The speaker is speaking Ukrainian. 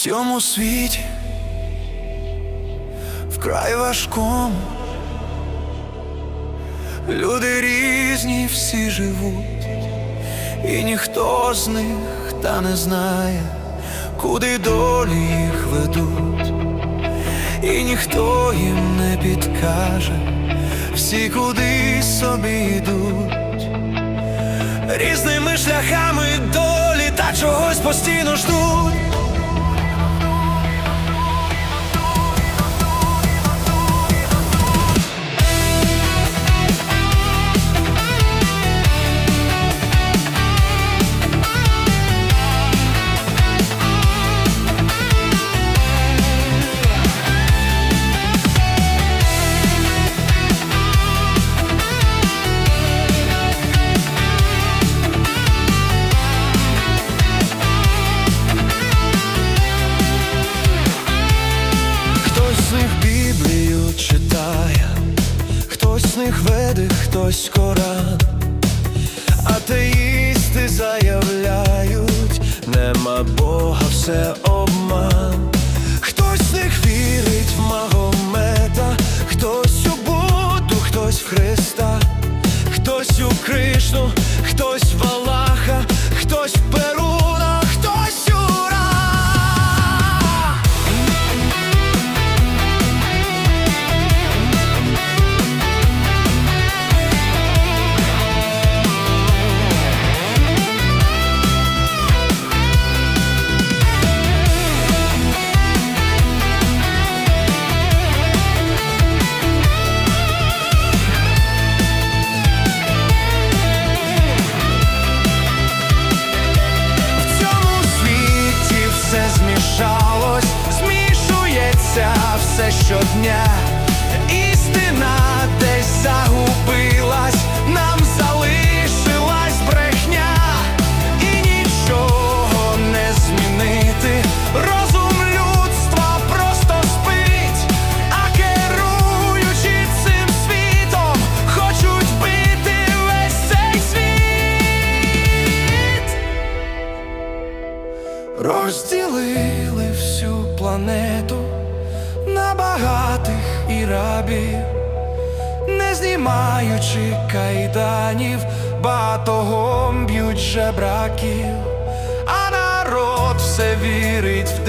цьому світі вкрай важкому. Люди різні всі живуть, і ніхто з них та не знає, куди долі їх ведуть, і ніхто їм не підкаже, всі куди собі йдуть, різними шляхами долі та чогось постійно ждуть. Веде, хтось Коран. Атеїсти заявляють, нема Бога, все обман. Змішується все щодня. Істина десь загубилась, нам залишилась брехня, і нічого не змінити. Розум людства просто спить, а керуючи цим світом, хочуть бити весь цей світ. Розділили всю планету багатих і рабів, не знімаючи кайданів, батогом б'ють жебраків, а народ все вірить в